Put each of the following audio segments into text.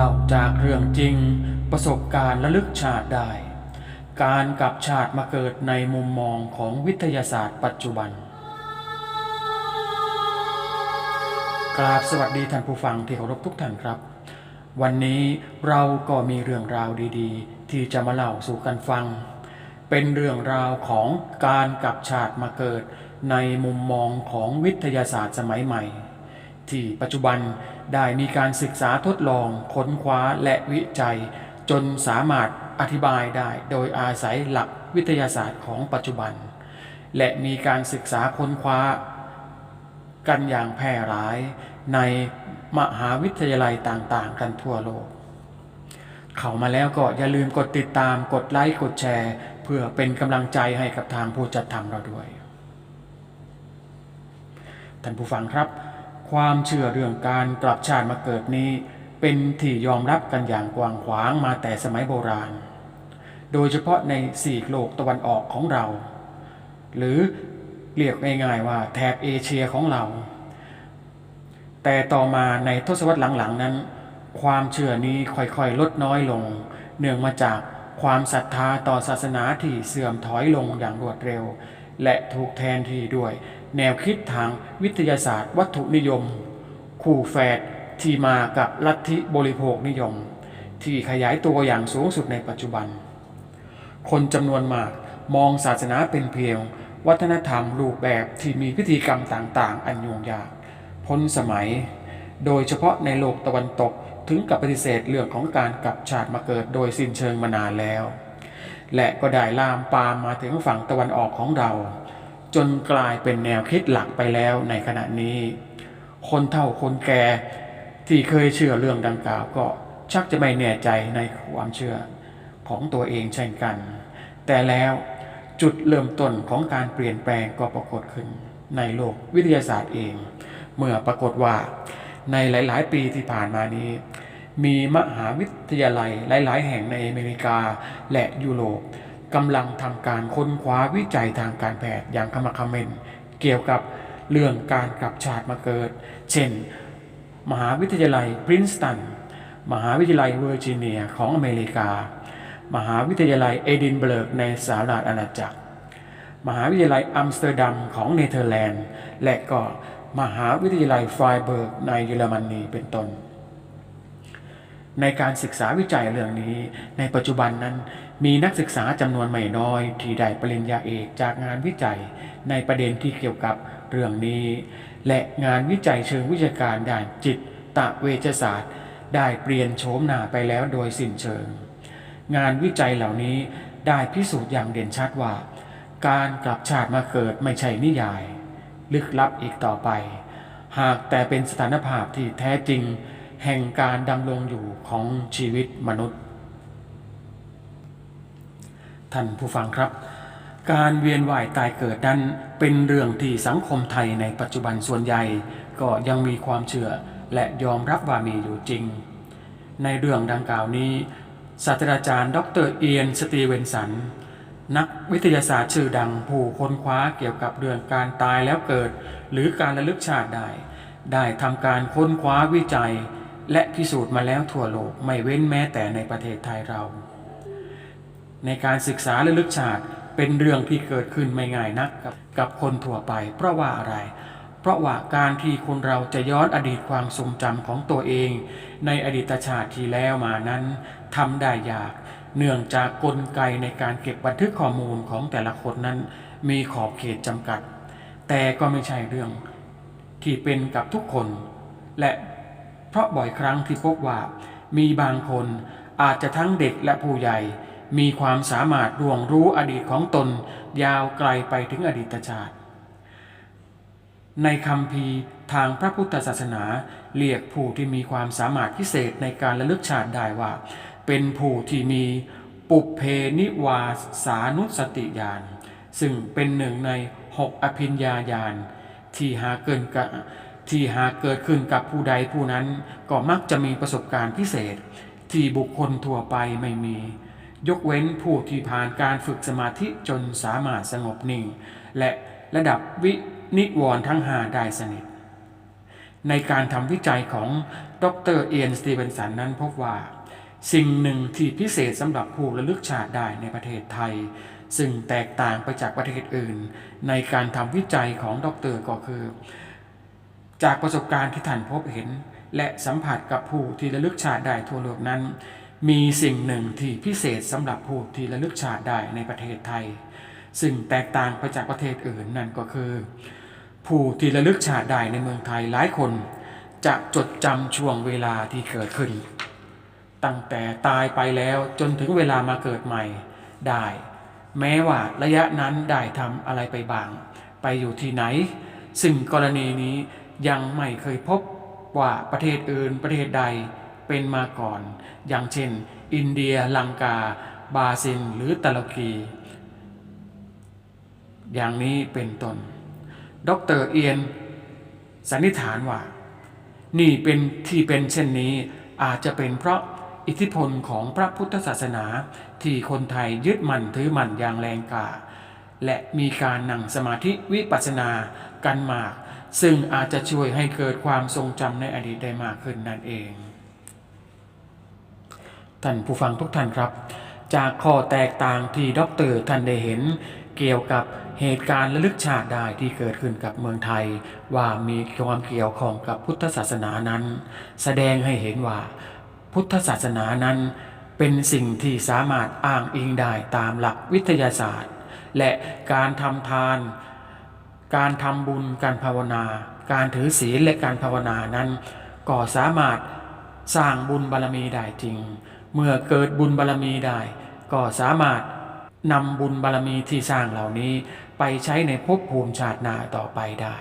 เล่าจากเรื่องจริง ประสบการณ์ระลึกชาติได้ การกลับชาติมาเกิดในมุมมองของวิทยาศาสตร์ปัจจุบัน กราบสวัสดีท่านผู้ฟังที่เคารพทุกท่านครับ วันนี้เราก็มีเรื่องราวดีๆ ที่จะมาเล่าสู่กันฟัง เป็นเรื่องราวของการกลับชาติมาเกิดในมุมมองของวิทยาศาสตร์สมัยใหม่ ที่ปัจจุบันได้มีการศึกษาทดลองค้นคว้าและวิจัย จนสามารถอธิบายได้โดยอาศัยหลักวิทยาศาสตร์ของปัจจุบัน และมีการศึกษาค้นคว้า กันอย่างแพร่หลายในมหาวิทยาลัยต่างๆ กันทั่วโลก เข้ามาแล้วก็อย่าลืมกดติดตามกดไลค์กดแชร์ เพื่อเป็นกำลังใจให้กับทางผู้จัดทำเราด้วย ท่านผู้ฟังครับ ความเชื่อเรื่องการกลับชาติมาเกิดนี้ เป็นที่ยอมรับกันอย่างกว้างขวางมาแต่สมัยโบราณ โดยเฉพาะในสี่โลกตะวันออกของเรา หรือเรียกง่ายๆว่าแถบเอเชียของเรา แต่ต่อมาในทศวรรษหลังๆนั้น ความเชื่อนี้ค่อยๆลดน้อยลง เนื่องมาจากความศรัทธาต่อศาสนาที่เสื่อมถอยลงอย่างรวดเร็ว และถูกแทนที่ด้วย แนวคิดทางวิทยาศาสตร์วัตถุนิยม คู่แฝดที่มากับลัทธิบริโภคนิยม ที่ขยายตัวอย่างสูงสุดในปัจจุบัน คนจำนวนมากมองศาสนาเป็นเพียง วัฒนธรรมรูปแบบที่มีพิธีกรรมต่างๆ อันยุ่งยากพ้นสมัย โดยเฉพาะในโลกตะวันตกถึงกับปฏิเสธเรื่องของการกลับชาติมาเกิดโดยสิ้นเชิงมานานแล้ว และก็ได้ลามปามมาถึงฝั่งตะวันออกของเรา จนกลายเป็นแนวคิดหลักไปแล้วในขณะนี้ คนเฒ่าคนแก่ที่เคยเชื่อเรื่องดังกล่าวก็ชักจะไม่แน่ใจในความเชื่อของตัวเองเช่นกัน แต่แล้วจุดเริ่มต้นของการเปลี่ยนแปลงก็ปรากฏขึ้น ในโลกวิทยาศาสตร์เอง เมื่อปรากฏว่า ในหลาย ๆ ปีที่ผ่านมานี้ มีมหาวิทยาลัยหลาย ๆ แห่งในอเมริกาและยุโรป กำลังทำการค้นคว้าวิจัยทางการแพทย์อย่างขมักเขม้นเกี่ยวกับเรื่องการกลับชาติมาเกิด เช่น มหาวิทยาลัยปรินสตัน มหาวิทยาลัยเวอร์จิเนียของอเมริกา มหาวิทยาลัยเอดินเบิร์กในสหรัฐอาณาจักร มหาวิทยาลัยอัมสเตอร์ดัมของเนเธอร์แลนด์ และก็มหาวิทยาลัยไฟเบิร์กในเยอรมนีเป็นต้น ในการศึกษาวิจัยเรื่องนี้ ในปัจจุบันนั้น มีนักศึกษาจำนวนไม่น้อย ที่ได้ปริญญาเอกจากงานวิจัย ในประเด็นที่เกี่ยวกับเรื่องนี้ และงานวิจัยเชิงวิชาการด้านจิตตะเวชศาสตร์ ได้เปลี่ยนโฉมหน้าไปแล้วโดยสิ้นเชิง งานวิจัยเหล่านี้ได้พิสูจน์อย่างเด่นชัดว่า การกลับชาติมาเกิดไม่ใช่นิยาย ลึกลับอีกต่อไป หากแต่เป็นสถานภาพที่แท้จริง แห่งการดำรงอยู่ของชีวิตมนุษย์ ท่านผู้ฟังครับ การเวียนว่ายตายเกิดนั้นเป็นเรื่องที่สังคมไทยในปัจจุบันส่วนใหญ่ ก็ยังมีความเชื่อและยอมรับว่ามีอยู่จริง ในเรื่องดังกล่าวนี้ศาสตราจารย์ ดรเอียน สตีเวนสัน นักวิทยาศาสตร์ชื่อดังผู้ค้นคว้าเกี่ยวกับเรื่องการตายแล้วเกิด หรือการระลึกชาติได้ ได้ทำการค้นคว้าวิจัย และพิสูจน์มาแล้วทั่วโลกไม่เว้นแม้แต่ในประเทศไทยเรา ในการศึกษาระลึกชาติเป็นเรื่องที่เกิดขึ้นไม่ง่ายนักกับกับคนทั่วไป เพราะว่าอะไร เพราะว่าการที่คนเราจะย้อนอดีตความทรงจำของตัวเอง ในอดีตชาติที่แล้วมานั้นทำได้ยาก เนื่องจากกลไกในการเก็บบันทึกข้อมูลของแต่ละคนนั้น มีขอบเขตจำกัด แต่ก็ไม่ใช่เรื่องที่เป็นกับทุกคน และ เพราะบ่อยครั้งที่พบว่ามีบางคนอาจจะทั้งเด็กและผู้ใหญ่ มีความสามารถร่วงรู้อดีตของตน ยาวไกลไปถึงอดีตชาติ ในคำพีทางพระพุทธศาสนาเรียกผู้ที่มีความสามารถพิเศษในการระลึกชาติได้ว่า เป็นผู้ที่มีปุเพนิวาสานุสติญาณซึ่งเป็นหนึ่งในหกอภิญญาญาณที่หาเกินกะ ที่หากเกิดขึ้นกับผู้ใดผู้นั้นก็มักจะมีประสบการณ์พิเศษ ที่บุคคลทั่วไปไม่มี ยกเว้นผู้ที่ผ่านการฝึกสมาธิจนสามารถสงบนิ่ง และระดับวินิวรณ์ทั้งหาได้สนิท ในการทำวิจัยของดรเอียนสตีเวนสันนั้นพบว่า สิ่งหนึ่งที่พิเศษสำหรับผู้ระลึกชาติได้ในประเทศไทย ซึ่งแตกต่างไปจากประเทศอื่น ในการทำวิจัยของดรก็คือ จากประสบการณ์ที่ท่านพบเห็น และสัมผัสกับผู้ที่ระลึกชาติได้ทั่วโลกนั้น มีสิ่งหนึ่งที่พิเศษสำหรับผู้ที่ระลึกชาติได้ในประเทศไทย ซึ่งแตกต่างไปจากประเทศอื่นนั่นก็คือ ผู้ที่ระลึกชาติได้ในเมืองไทยหลายคน จะจดจำช่วงเวลาที่เกิดขึ้น ตั้งแต่ตายไปแล้วจนถึงเวลามาเกิดใหม่ได้ แม้ว่าระยะนั้นได้ทำอะไรไปบ้าง ไปอยู่ที่ไหน ซึ่งกรณีนี้ ยังไม่เคยพบว่าประเทศอื่นประเทศใดเป็นมาก่อน อย่างเช่น อินเดีย ลังกา บาซิล หรือตุรกี อย่างนี้เป็นต้น ดรเอียน สันนิษฐานว่า นี่เป็นที่เป็นเช่นนี้อาจจะเป็นเพราะอิทธิพลของพระพุทธศาสนาที่คนไทยยึดมั่นถือมั่นอย่างแรงกล้าและมีการนั่งสมาธิวิปัสสนากันมาก ซึ่งอาจจะช่วยให้เกิดความทรงจำในอดีตได้มากขึ้นนั่นเอง ท่านผู้ฟังทุกท่านครับ จากข้อแตกต่างที่ด็อกเตอร์ท่านได้เห็น เกี่ยวกับเหตุการณ์ระลึกชาติได้ที่เกิดขึ้นกับเมืองไทย ว่ามีความเกี่ยวข้องกับพุทธศาสนานั้น แสดงให้เห็นว่า พุทธศาสนานั้นเป็นสิ่งที่สามารถอ้างอิงได้ตามหลักวิทยาศาสตร์ และการทำทาน การทำบุญการภาวนา การถือศีลและการภาวนานั้นก็สามารถสร้างบุญบารรมีได้จริง เมื่อเกิดบุญบารรมีได้ ก็สามารถนำบุญบารรมีที่สร้างเหล่านี้ไปใช้ในภพภูมิชาติหน้าต่อไปได้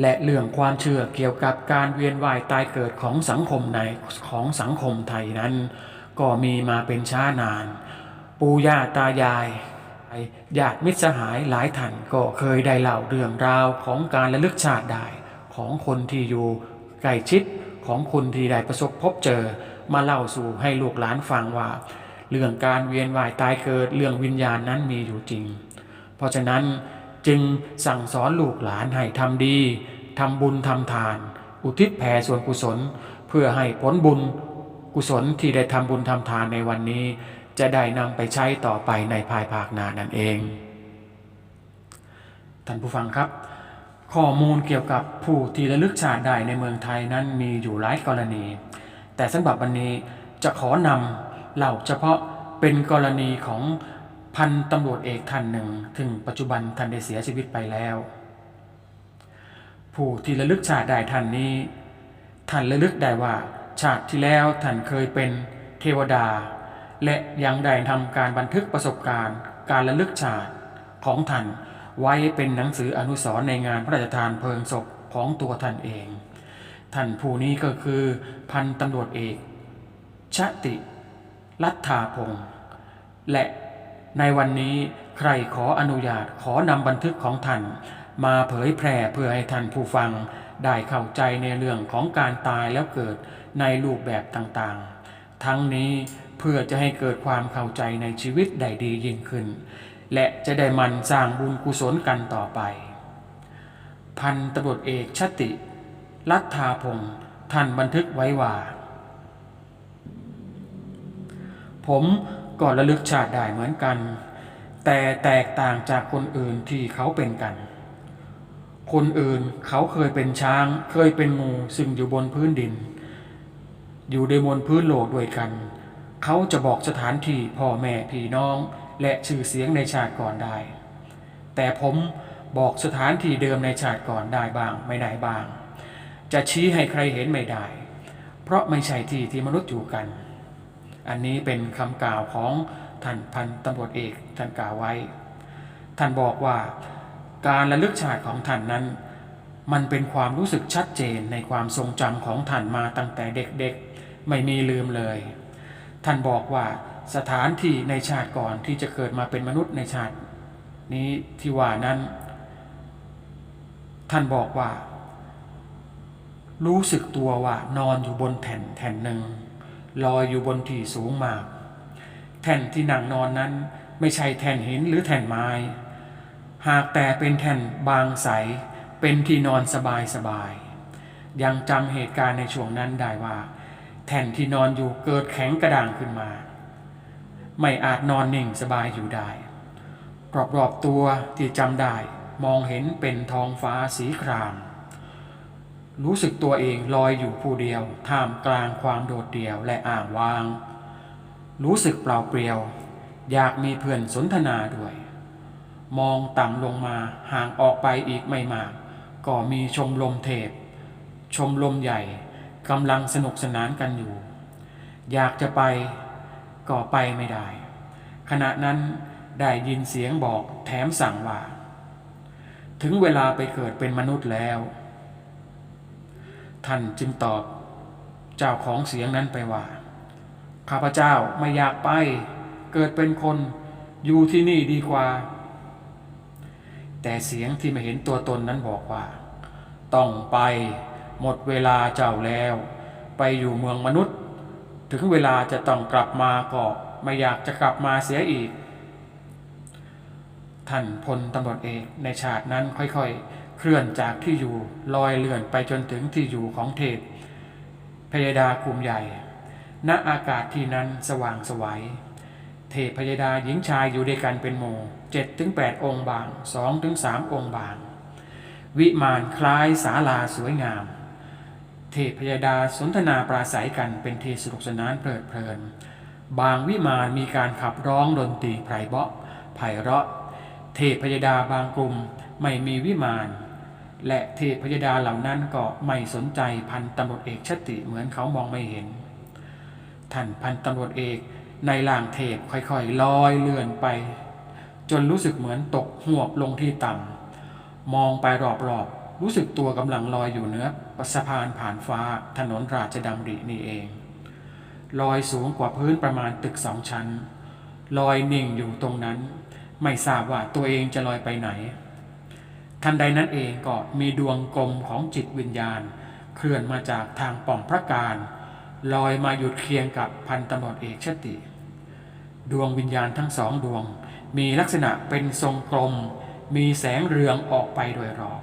และเรื่องความเชื่อเกี่ยวกับการเวียนว่ายตายเกิดของสังคมในของสังคมไทยนั้น ก็มีมาเป็นช้านาน ปู่ย่าตายาย ญาติมิตรสหายหลายท่านก็เคยได้เล่าเรื่องราวของการระลึกชาติได้ ของคนที่อยู่ใกล้ชิดของคนที่ได้ประสบพบเจอ มาเล่าสู่ให้ลูกหลานฟังว่า เรื่องการเวียนว่ายตายเกิดเรื่องวิญญาณนั้นมีอยู่จริง เพราะฉะนั้นจึงสั่งสอนลูกหลานให้ทำดีทำบุญทำทาน อุทิศแผ่ส่วนกุศล เพื่อให้ผลบุญกุศลที่ได้ทำบุญทำทานในวันนี้ จะได้นำไปใช้ต่อไปในภายภาคหน้านั่นเอง ท่านผู้ฟังครับ ข้อมูลเกี่ยวกับผู้ที่ระลึกชาติได้ในเมืองไทยนั้นมีอยู่หลายกรณี แต่สำหรับวันนี้จะขอนำเล่าเฉพาะเป็นกรณีของพันตำรวจเอกท่านหนึ่ง ถึงปัจจุบันท่านได้เสียชีวิตไปแล้ว ผู้ที่ระลึกชาติได้ท่านนี้ ท่านระลึกได้ว่าชาติที่แล้วท่านเคยเป็นเทวดา และยังได้ทำการบันทึกประสบการณ์ การระลึกชาติของท่านไว้เป็นหนังสืออนุสรณ์ในงานพระราชทานเพลิงศพของตัวท่านเอง ท่านผู้นี้ก็คือพันตำรวจเอกชติรัฐาพงศ์และในวันนี้ใครขออนุญาตขอนำบันทึกของท่านมาเผยแพร่เพื่อให้ท่านผู้ฟังได้เข้าใจในเรื่องของการตายแล้วเกิดในรูปแบบต่างๆ ทั้งนี้ เพื่อจะให้เกิดความเข้าใจในชีวิตได้ดียิ่งขึ้น และจะได้มันสร้างบุญกุศลกันต่อไป พันตำรวจเอกชติ รัฐาพงศ์ท่านบันทึกไว้ว่า ผมก็ระลึกชาติได้เหมือนกัน แต่แตกต่างจากคนอื่นที่เขาเป็นกัน คนอื่นเขาเคยเป็นช้างเคยเป็นงูซึ่งอยู่บนพื้นดิน อยู่ในบนพื้นโลกด้วยกัน เขาจะบอกสถานที่พ่อแม่พี่น้องและชื่อเสียงในชาติก่อนได้ แต่ผมบอกสถานที่เดิมในชาติก่อนได้บ้างไม่ได้บ้าง จะชี้ให้ใครเห็นไม่ได้ เพราะไม่ใช่ที่ที่มนุษย์อยู่กัน อันนี้เป็นคำกล่าวของท่านพันตำรวจเอกท่านกล่าวไว้ ท่านบอกว่าการระลึกชาติของท่านนั้น มันเป็นความรู้สึกชัดเจนในความทรงจำของท่านมาตั้งแต่เด็กๆ ไม่มีลืมเลย ท่านบอกว่าสถานที่ในชาติก่อนที่จะเกิดมาเป็นมนุษย์ในชาติ นี้ที่ว่านั้น ท่านบอกว่า รู้สึกตัวว่านอนอยู่บนแผ่นแผ่นหนึ่งลอยอยู่บนที่สูงมาก แท่นที่นั่งนอนนั้นไม่ใช่แท่นหินหรือแท่นไม้ หากแต่เป็นแท่นบางใสเป็นที่นอนสบายสบายยังจำเหตุการณ์ในช่วงนั้นได้ว่า แท่นที่นอนอยู่เกิดแข็งกระด้างขึ้นมา ไม่อาจนอนนิ่งสบายอยู่ได้ รอบๆตัวที่จำได้มองเห็นเป็นท้องฟ้าสีคราม รู้สึกตัวเองลอยอยู่ผู้เดียวท่ามกลางความโดดเดี่ยวและอ่างวาง รู้สึกเปล่าเปลี่ยว อยากมีเพื่อนสนทนาด้วย มองต่ำลงมาห่างออกไปอีกไม่มาก ก็มีชมรมเทพ ชมรมใหญ่ กำลังสนุกสนานกันอยู่ อยากจะไปก็ไปไม่ได้ ขณะนั้นได้ยินเสียงบอกแถมสั่งว่า ถึงเวลาไปเกิดเป็นมนุษย์แล้ว ท่านจึงตอบเจ้าของเสียงนั้นไปว่า ข้าพเจ้าไม่อยากไปเกิดเป็นคนอยู่ที่นี่ดีกว่า แต่เสียงที่ไม่เห็นตัวตนนั้นบอกว่า ต้องไป หมดเวลาเจ้าแล้ว ไปอยู่เมืองมนุษย์ ถึงเวลาจะต้องกลับมาก็ไม่อยากจะกลับมาเสียอีก ท่านพลตำรวจเอกในชาตินั้นค่อยๆ เคลื่อนจากที่อยู่ลอยเลื่อนไปจนถึงที่อยู่ของเทพพยดากลุ่มใหญ่ ณอากาศที่นั้นสว่างสวัยเทพพยดาหญิงชายอยู่ด้วยกันเป็นหมู่เจ็ดถึงแปดองค์บางสองถึงสามองค์บาง วิมานคล้ายศาลาสวยงาม เทพพยดาสนทนาปราศัยกันเป็นเทสนุกสนานเพลิดเพลิน บางวิมานมีการขับร้องดนตรีไพรเบาะไพเราะ เทพพยดาบางกลุ่มไม่มีวิมาน และเทพพยดาเหล่านั้นก็ไม่สนใจพันตำรวจเอกชติเหมือนเขามองไม่เห็น ท่านพันตำรวจเอกในล่างเทพค่อยๆลอยเลื่อนไป จนรู้สึกเหมือนตกหวบลงที่ต่ำมองไปรอบๆ รู้สึกตัวกำลังลอยอยู่เหนือสะพานผ่านฟ้าถนนราชดำรินี่เอง ลอยสูงกว่าพื้นประมาณตึกสองชั้น ลอยนิ่งอยู่ตรงนั้น ไม่ทราบว่าตัวเองจะลอยไปไหน ทันใดนั้นเองก็มีดวงกลมของจิตวิญญาณ เคลื่อนมาจากทางป่องพระการ ลอยมาหยุดเคียงกับพันตำรวจเอกชติ ดวงวิญญาณทั้งสองดวง มีลักษณะเป็นทรงกลม มีแสงเรืองออกไปโดยรอบ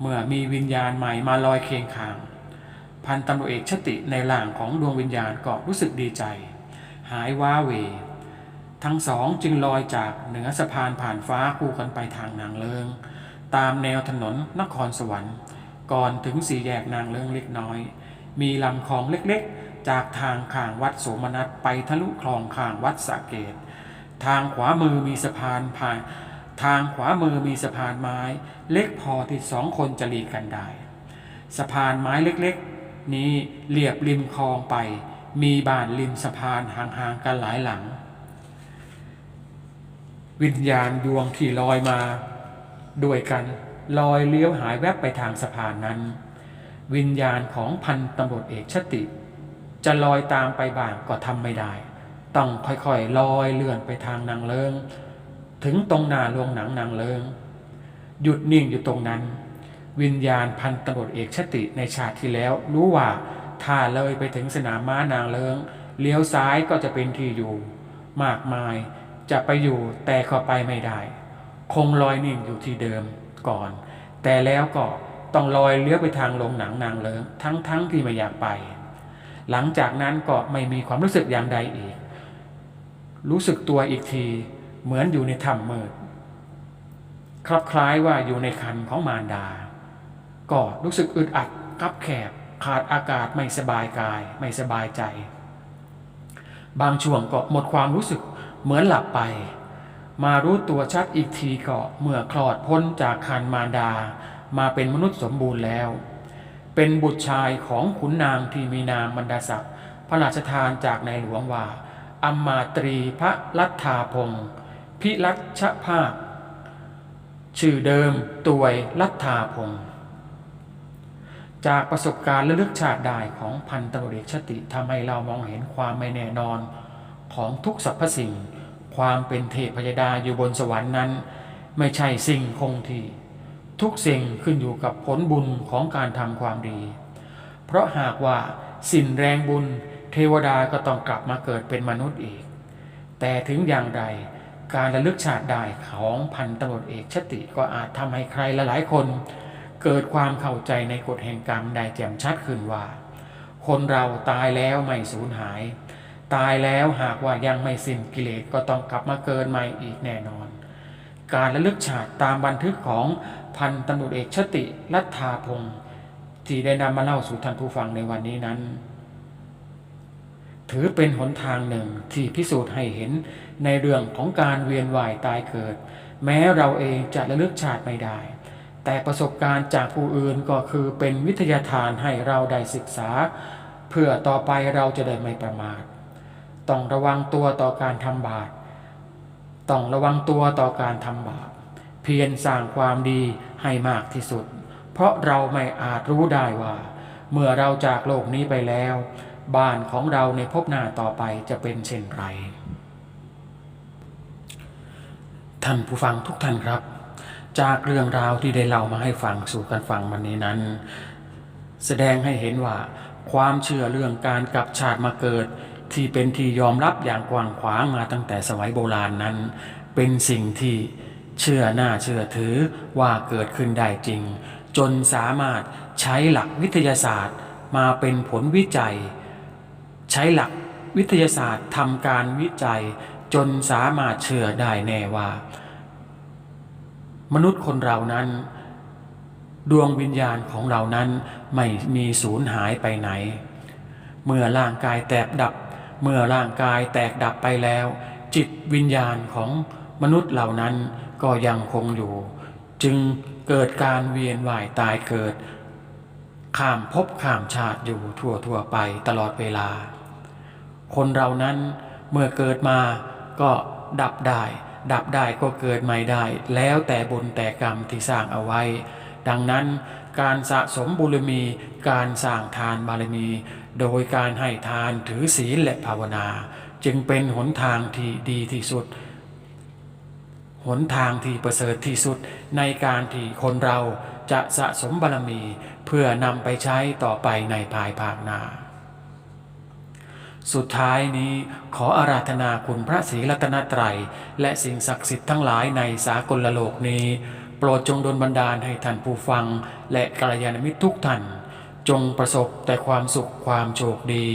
เมื่อมีวิญญาณใหม่มาลอยเคียงข้าง พันตำรวจเอกชติในหล่างของดวงวิญญาณก็รู้สึกดีใจ หายว้าเหวทั้งสองจึงลอยจากเหนือสะพานผ่านฟ้าคู่กันไปทางนางเลิง ตามแนวถนนนครสวรรค์ ก่อนถึงสี่แยกนางเลิงเล็กน้อย มีลำคลองเล็กๆ จากทางข้างวัดโสมนัสไปทะลุคลองข้างวัดสะเกตทางขวามือมีสะพานผ่าน ทางขวามือมีสะพานไม้ เล็กพอที่สองคนจะหลีกกันได้ สะพานไม้เล็กๆ นี้เรียบริมคลองไป มีบ้านริมสะพานห่างๆกันหลายหลัง วิญญาณดวงที่ลอยมา ด้วยกันลอยเลี้ยวหายแวบไปทางสะพานนั้น วิญญาณของพันตำรวจเอกชติ จะลอยตามไปบ้างก็ทำไม่ได้ ต้องค่อยๆลอยเลื่อนไปทางนางเลิง ถึงตรงหน้าโรงหนังนางเลิง หยุดนิ่งอยู่ตรงนั้น วิญญาณพันตำรวจเอกชติในชาติที่แล้ว รู้ว่าถ้าเลยไปถึงสนามม้านางเลิง เลี้ยวซ้ายก็จะเป็นที่อยู่ มากมายจะไปอยู่แต่ก็ไปไม่ได้ คงลอยนิ่งอยู่ที่เดิมก่อน แต่แล้วก็ต้องลอยเลี้ยวไปทางโรงหนังนางเลิง ทั้งๆทที่ไม่อยากไป หลังจากนั้นก็ไม่มีความรู้สึกอย่างใดอีก รู้สึกตัวอีกที เหมือนอยู่ในถ้ำมืดคลับคล้ายว่าอยู่ในคันของมารดา ก็รู้สึกอึดอัดคับแคบขาดอากาศไม่สบายกายไม่สบายใจ บางช่วงก็หมดความรู้สึกเหมือนหลับไป มารู้ตัวชัดอีกทีก็เมื่อคลอดพ้นจากคันมารดา มาเป็นมนุษย์สมบูรณ์แล้ว เป็นบุตรชายของขุนนางที่มีนามบรรดาศักดิ์พระราชทานจากในหลวงว่าอัมมาตรีพระลัทธาพงศ์ พิรักชภาพชื่อเดิมตวยลัทธาพงศ์จากประสบการณ์และลึกชาติได้ของพันตำรวจเอกชติทำให้เรามองเห็นความไม่แน่นอนของทุกสรรพสิ่ง ความเป็นเทพพยดาอยู่บนสวรรค์นั้น ไม่ใช่สิ่งคงที่ ทุกสิ่งขึ้นอยู่กับผลบุญของการทำความดี เพราะหากว่าสินแรงบุญ เทวดาก็ต้องกลับมาเกิดเป็นมนุษย์อีก แต่ถึงอย่างไร การระลึกชาติได้ของพันตำรวจเอกชติก็อาจทำให้ใครหลายๆคน เกิดความเข้าใจในกฎแห่งกรรมได้แจ่มชัดขึ้นว่า คนเราตายแล้วไม่สูญหาย ตายแล้วหากว่ายังไม่สิ้นกิเลสก็ต้องกลับมาเกิดใหม่อีกแน่นอน การระลึกชาติตามบันทึกของพันตำรวจเอกชติรัฐาพงศ์ที่ได้นำมาเล่าสู่ท่านผู้ฟังในวันนี้นั้น ถือเป็นหนทางหนึ่งที่พิสูจน์ให้เห็นในเรื่องของการเวียนว่ายตายเกิด แม้เราเองจะระลึกชาติไม่ได้ แต่ประสบการณ์จากผู้อื่นก็คือเป็นวิทยาทานให้เราได้ศึกษา เพื่อต่อไปเราจะได้ไม่ประมาท ต้องระวังตัวต่อการทำบาปต้องระวังตัวต่อการทำบาปเพียรสร้างความดีให้มากที่สุด เพราะเราไม่อาจรู้ได้ว่า เมื่อเราจากโลกนี้ไปแล้ว บ้านของเราในภพหน้าต่อไปจะเป็นเช่นไร ท่านผู้ฟังทุกท่านครับ จากเรื่องราวที่ได้เล่ามาให้ฟังสู่กันฟังวันนี้นั้น แสดงให้เห็นว่า ความเชื่อเรื่องการกลับชาติมาเกิด ที่เป็นที่ยอมรับอย่างกว้างขวางมาตั้งแต่สมัยโบราณนั้น เป็นสิ่งที่เชื่อหน้าเชื่อถือว่าเกิดขึ้นได้จริง จนสามารถใช้หลักวิทยาศาสตร์มาเป็นผลวิจัย ใช้หลักวิทยาศาสตร์ทำการวิจัยจนสามารถเชื่อได้แน่ว่า มนุษย์คนเรานั้น ดวงวิญญาณของเรานั้นไม่มีสูญหายไปไหน เมื่อร่างกายแตกดับ เมื่อร่างกายแตกดับไปแล้ว จิตวิญญาณของมนุษย์เหล่านั้นก็ยังคงอยู่ จึงเกิดการเวียนว่ายตายเกิด ข้ามภพข้ามชาติอยู่ทั่วทั่วไปตลอดเวลา คนเรานั้นเมื่อเกิดมาก็ดับได้ ดับได้ก็เกิดใหม่ได้ แล้วแต่บุญแต่กรรมที่สร้างเอาไว้ ดังนั้นการสะสมบุญมีการสร้างทานบารมี โดยการให้ทานถือศีลและภาวนา จึงเป็นหนทางที่ดีที่สุด หนทางที่ประเสริฐที่สุดในการที่คนเราจะสะสมบารมี เพื่อนำไปใช้ต่อไปในภายภาคหน้า สุดท้ายนี้ขออาราธนาคุณพระศรีรัตนตรัย และสิ่งศักดิ์สิทธิ์ทั้งหลายในสากลโลกนี้ โปรดจงดลบันดาลให้ท่านผู้ฟัง และกัลยาณมิตรทุกท่าน จงประสบแต่ความสุขความโชคดี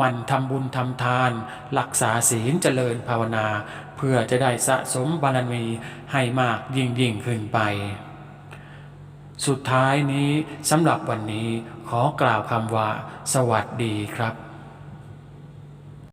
มันทำบุญทำทาน รักษาศีลเจริญภาวนา เพื่อจะได้สะสมบารมีให้มากยิ่งยิ่งขึ้นไป สุดท้ายนี้สำหรับวันนี้ขอกล่าวคำว่า สวัสดีครับ